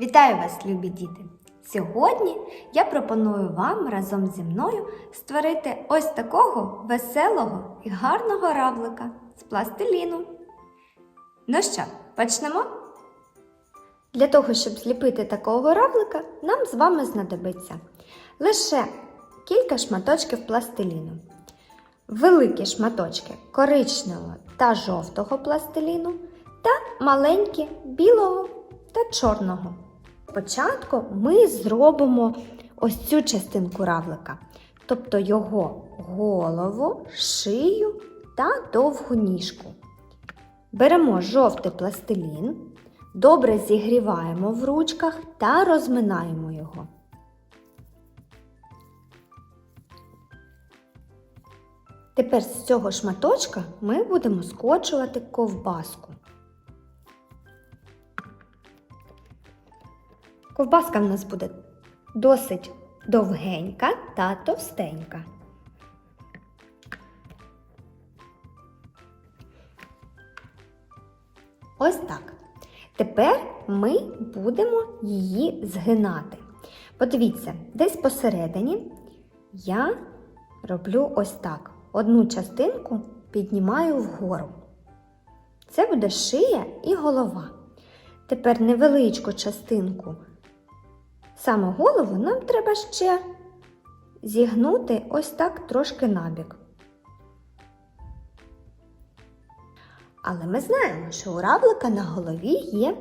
Вітаю вас, любі діти! Сьогодні я пропоную вам разом зі мною створити ось такого веселого і гарного равлика з пластиліну. Ну що, почнемо? Для того, щоб зліпити такого равлика, нам з вами знадобиться лише кілька шматочків пластиліну, великі шматочки коричневого та жовтого пластиліну та маленькі білого та чорного. Спочатку ми зробимо ось цю частинку равлика, тобто його голову, шию та довгу ніжку. Беремо жовтий пластилін, добре зігріваємо в ручках та розминаємо його. Тепер з цього шматочка ми будемо скочувати ковбаску. Ковбаска в нас буде досить довгенька та товстенька. Ось так. Тепер ми будемо її згинати. Подивіться, десь посередині я роблю ось так. Одну частинку піднімаю вгору. Це буде шия і голова. Тепер невеличку частинку саме голову нам треба ще зігнути ось так трошки набік. Але ми знаємо, що у равлика на голові є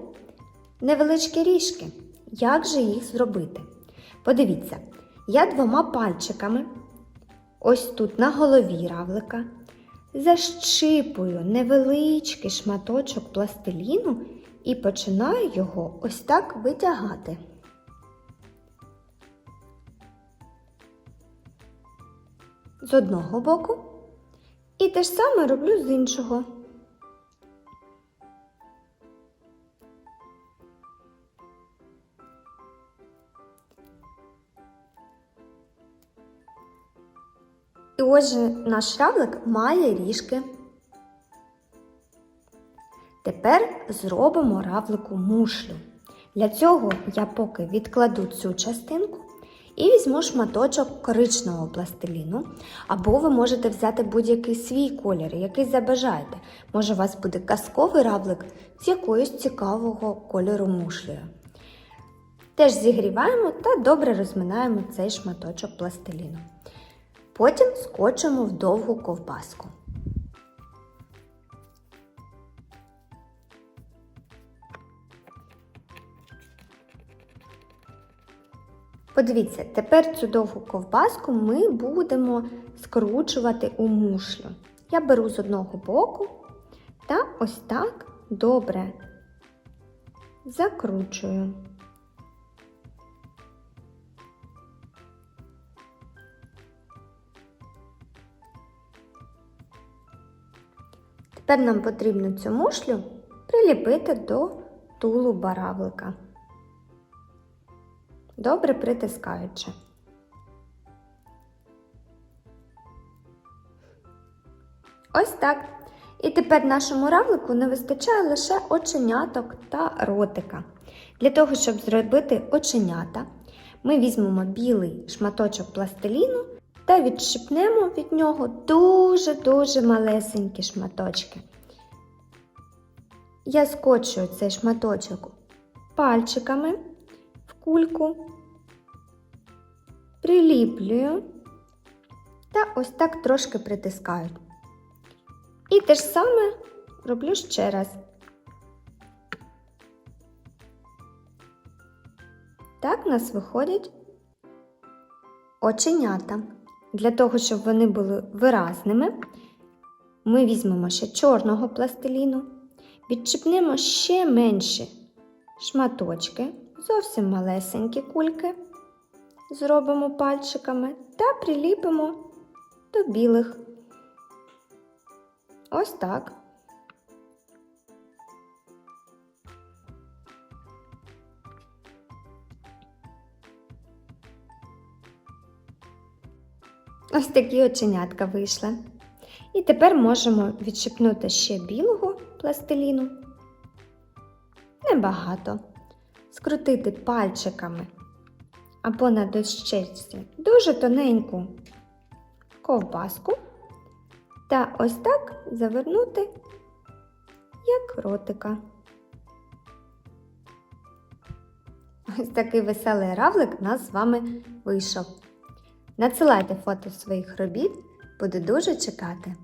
невеличкі ріжки. Як же їх зробити? Подивіться, я двома пальчиками, ось тут на голові равлика, защипую невеличкий шматочок пластиліну і починаю його ось так витягати. З одного боку. І те ж саме роблю з іншого. І отже, наш равлик має ріжки. Тепер зробимо равлику мушлю. Для цього я поки відкладу цю частинку і візьму шматочок коричневого пластиліну, або ви можете взяти будь-який свій колір, який забажаєте. Може, у вас буде казковий равлик з якоюсь цікавого кольору мушлею. Теж зігріваємо та добре розминаємо цей шматочок пластиліну. Потім скочимо в довгу ковбаску. Подивіться, тепер цю довгу ковбаску ми будемо скручувати у мушлю. Я беру з одного боку та ось так добре закручую. Тепер нам потрібно цю мушлю приліпити до тулуба равлика. Добре притискаючи. Ось так. І тепер нашому равлику не вистачає лише оченяток та ротика. Для того, щоб зробити оченята, ми візьмемо білий шматочок пластиліну та відщипнемо від нього дуже-дуже малесенькі шматочки. Я скочую цей шматочок пальчиками кульку, приліплюю та ось так трошки притискаю. І те ж саме роблю ще раз. Так у нас виходять оченята. Для того, щоб вони були виразними, ми візьмемо ще чорного пластиліну, відчіпнемо ще менші шматочки, зовсім малесенькі кульки, зробимо пальчиками та приліпимо до білих. Ось так. Ось такі оченятка вийшли. І тепер можемо відщипнути ще білого пластиліну. Небагато. Скрутити пальчиками або на дощечці дуже тоненьку ковбаску та ось так завернути як ротика. Ось такий веселий равлик у нас з вами вийшов. Надсилайте фото своїх робіт, буду дуже чекати.